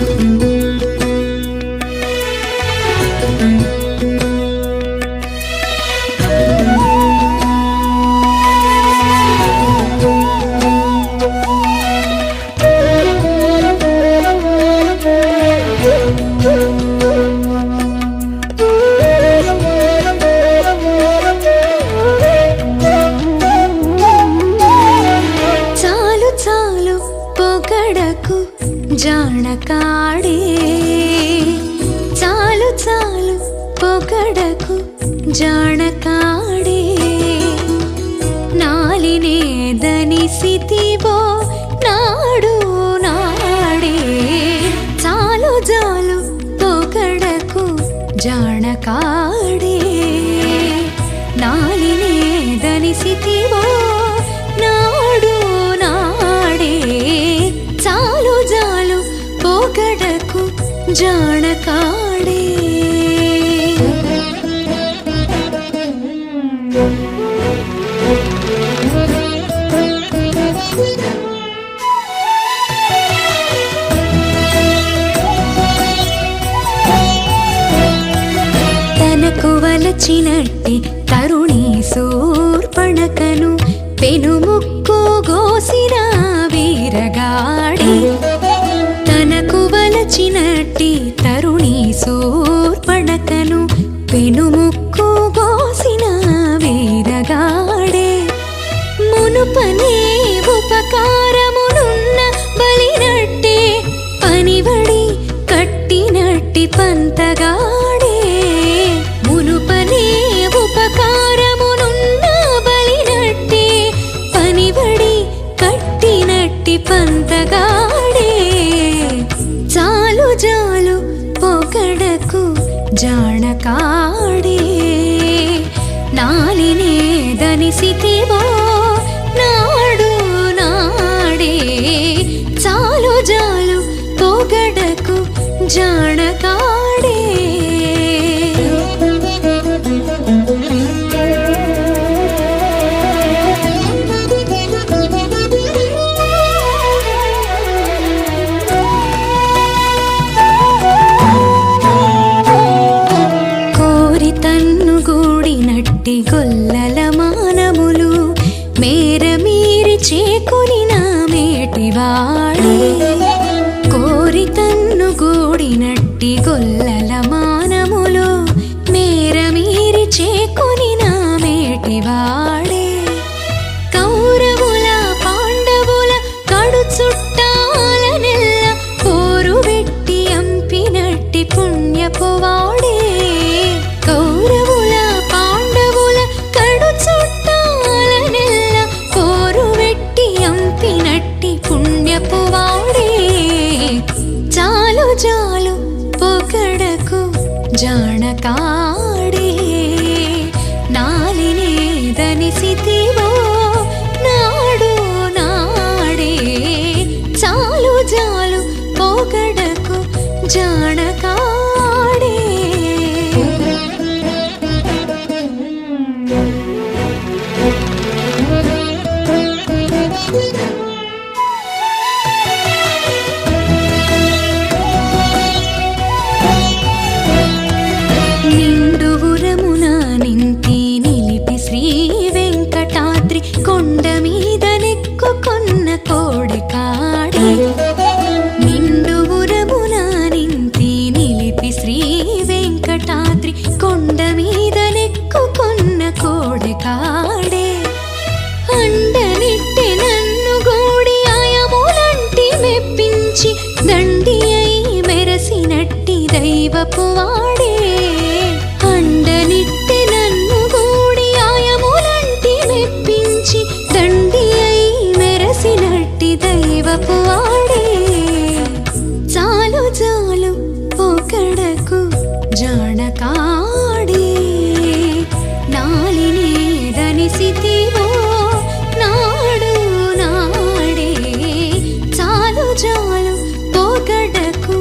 చాలు జాణకాడే చాలు చాలు పొగడకు జాణకాడే నాలినేదని సితివో నాడు నాడే. చాలు చాలు పొగడకు జాణకాడే నాలినేదని సితివో జాణకాడే తనకు వలచినట్టి తరుణి సూర్పణకను పెనుముక్కు గోసిన వీరగా తనకు తరుణీ సో జాలు పొగడకు జాణకాడే నాలినేదని సితివో నాడు నాడే. చాలు జాలు పొగడకు జాణ గూడినట్టి గొల్లల మానములు మేర మీరి చేకుని నా మేటివాడే. కోరి తన్ను గూడినట్టి గొల్ల జాలు పొగడకు జాణకాడే నాలినేదని సితివో నాడు నాడే. చాలు జాలు పొగడకు జాణకాడే వెంకటాద్రి కొండ మీద నెక్కుకొన్న కోడి కాడే. నిండుగురమున నింతి నిలిపి శ్రీ వెంకటాద్రి కొండ మీద నెక్కుకొన్న కోడి కాడే. అండనిట్టి నన్ను గోడి ఆయములంటి మెప్పించి దండి అయి మెరసినట్టి దైవపు వాడు చాలు ఒకడకు జాణకాడే నాలినేదని సితివో నాడు నాడే. చాలు చాలు పొగడకు